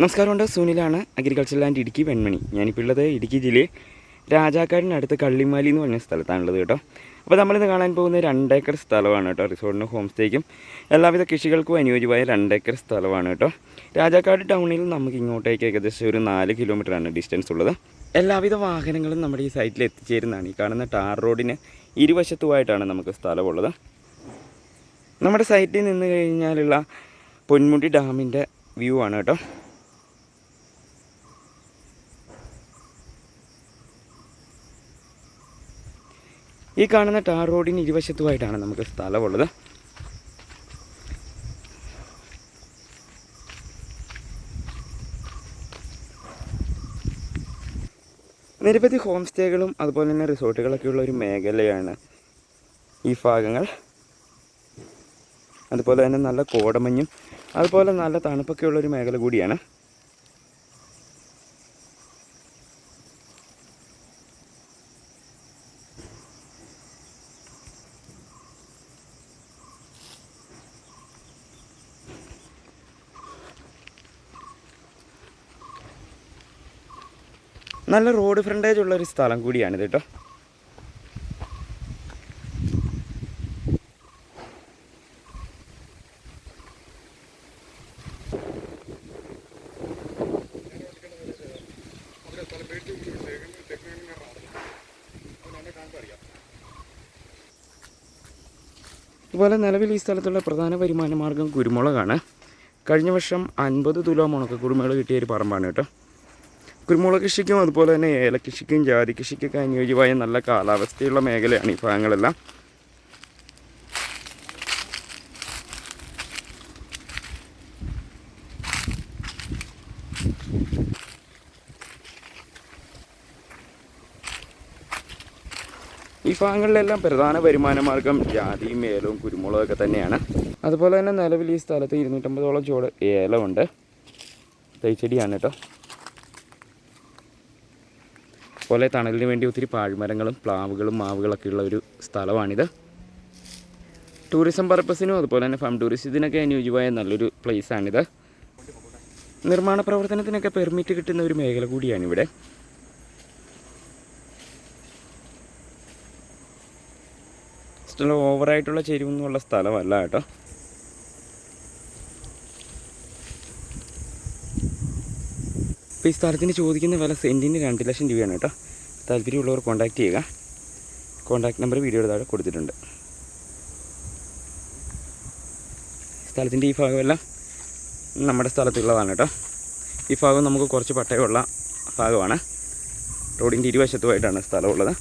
നമസ്കാരമുണ്ട്. സുനിലാണ് agriculture land Idukki Venmani. ഞാനിപ്പോൾ ഉള്ളത് ഇടുക്കി ജില്ലയിൽ രാജാക്കാടിനടുത്ത് കള്ളിമാലി എന്ന് പറഞ്ഞ സ്ഥലത്താണുള്ളത് കേട്ടോ. അപ്പോൾ നമ്മളിന്ന് കാണാൻ പോകുന്ന രണ്ടേക്കർ സ്ഥലമാണ് കേട്ടോ. റിസോർട്ടിനും ഹോം സ്റ്റേക്കും എല്ലാവിധ കൃഷികൾക്കും അനുയോജ്യമായ രണ്ടേക്കർ സ്ഥലമാണ് കേട്ടോ. രാജാക്കാട് ടൗണിൽ നമുക്ക് ഇങ്ങോട്ടേക്ക് ഏകദേശം ഒരു നാല് കിലോമീറ്ററാണ് ഡിസ്റ്റൻസ് ഉള്ളത്. എല്ലാവിധ വാഹനങ്ങളും നമ്മുടെ ഈ സൈറ്റിൽ എത്തിച്ചേരുന്നതാണ്. ഈ കാണുന്ന ടാർ റോഡിന് ഇരുവശത്തുമായിട്ടാണ് നമുക്ക് സ്ഥലമുള്ളത്. നമ്മുടെ സൈറ്റിൽ നിന്ന് കഴിഞ്ഞാലുള്ള പൊന്മുടി ഡാമിന്റെ വ്യൂ ആണ് കേട്ടോ. ഈ കാണുന്ന ടാർ റോഡിന് ഇരുവശത്തുമായിട്ടാണ് നമുക്ക് സ്ഥലമുള്ളത്. നിരവധി ഹോം സ്റ്റേകളും അതുപോലെ തന്നെ റിസോർട്ടുകളൊക്കെ ഉള്ള ഒരു മേഖലയാണ് ഈ ഭാഗങ്ങൾ. അതുപോലെ തന്നെ നല്ല കോടമഞ്ഞും അതുപോലെ നല്ല തണുപ്പൊക്കെ ഉള്ള ഒരു മേഖല കൂടിയാണ്. നല്ല റോഡ് ഫ്രണ്ടേജ് ഉള്ള ഒരു സ്ഥലം കൂടിയാണിത് കേട്ടോ. അതുപോലെ നിലവിൽ ഈ സ്ഥലത്തുള്ള പ്രധാന വരുമാന മാർഗം കുരുമുളകാണ്. കഴിഞ്ഞ വർഷം അൻപത് തുലോ മുണക്ക് കുരുമുളക് കിട്ടിയ ഒരു പറമ്പാണ് കേട്ടോ. കുരുമുളക് കൃഷിക്കും അതുപോലെ തന്നെ ഏലകൃഷിക്കും ജാതി കൃഷിക്കൊക്കെ അനുയോജ്യമായ നല്ല കാലാവസ്ഥയുള്ള മേഖലയാണ് ഈ ഭാഗങ്ങളെല്ലാം. ഈ ഭാഗങ്ങളിലെല്ലാം പ്രധാന വരുമാന മാർഗം ജാതിയും ഏലവും കുരുമുളകൊക്കെ തന്നെയാണ്. അതുപോലെ തന്നെ നിലവിൽ ഈ സ്ഥലത്ത് ഇരുന്നൂറ്റമ്പതോളം ചുവട് ഏലമുണ്ട്. തൈച്ചെടിയാണ് കേട്ടോ. അതുപോലെ തണലിന് വേണ്ടി ഒത്തിരി പാഴ്മരങ്ങളും പ്ലാവുകളും മാവുകളൊക്കെ ഉള്ള ഒരു സ്ഥലമാണിത്. ടൂറിസം പർപ്പസിനും അതുപോലെ തന്നെ ഫാം ടൂറിസത്തിനൊക്കെ അനുയോജ്യമായ നല്ലൊരു പ്ലേസാണിത് നിർമ്മാണ പ്രവർത്തനത്തിനൊക്കെ പെർമിറ്റ് കിട്ടുന്ന ഒരു മേഖല കൂടിയാണ് ഇവിടെ സ്ഥലം ഓവറായിട്ടുള്ള ചെരിവൊന്നുമുള്ള സ്ഥലമല്ല കേട്ടോ. ഇപ്പോൾ ഈ സ്ഥലത്തിന് ചോദിക്കുന്ന വില സെന്റിന് രണ്ട് ലക്ഷം രൂപയാണ് കേട്ടോ. താല്പര്യമുള്ളവർ കോൺടാക്ട് ചെയ്യുക. കോൺടാക്ട് നമ്പർ വീഡിയോയുടെ താഴെ കൊടുത്തിട്ടുണ്ട്. സ്ഥലത്തിന്റെ ഈ ഭാഗമെല്ലാം നമ്മുടെ സ്ഥലത്തുള്ളതാണ് കേട്ടോ. ഈ ഭാഗം നമുക്ക് കുറച്ച് പട്ടയമുള്ള ഭാഗമാണ്. റോഡിന്റെ ഇരുവശത്തുമായിട്ടാണ് സ്ഥലമുള്ളത്.